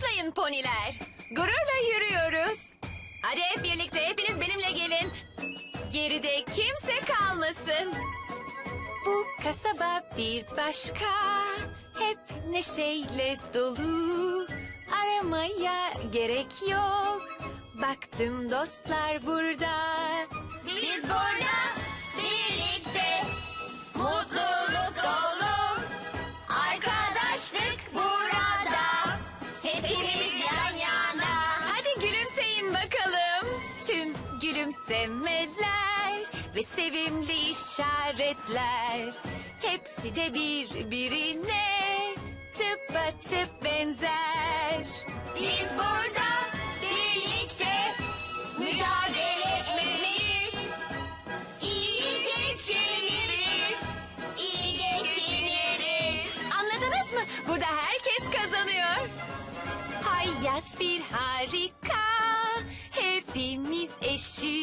Başlayın poniler. Gururla yürüyoruz. Hadi hep birlikte hepiniz benimle gelin. Geride kimse kalmasın. Bu kasaba bir başka. Hep neşeyle dolu. Aramaya gerek yok. Baktım dostlar burada. Biz burada gülümsemeler ve sevimli işaretler. Hepsi de birbirine tıpatıp benzer. Biz burada birlikte mücadele etmeliyiz. İyi geçiniriz, iyi geçiniriz. Anladınız mı? Burada herkes kazanıyor. Hayat bir harika. Hepimiz eşit.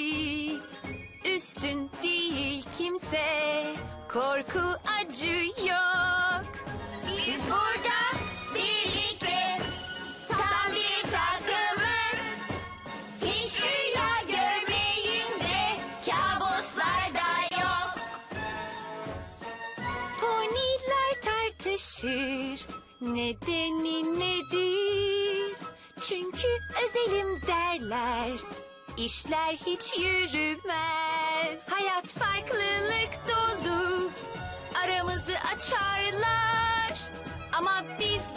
Korku acı yok. Biz burada birlikte tam bir takımız. Hiç rüya görmeyince kabuslar da yok. Poniler tartışır. Nedeni nedir? Çünkü özelim derler. İşler hiç yürümez. Hayat. Aramızı açarlar. Ama biz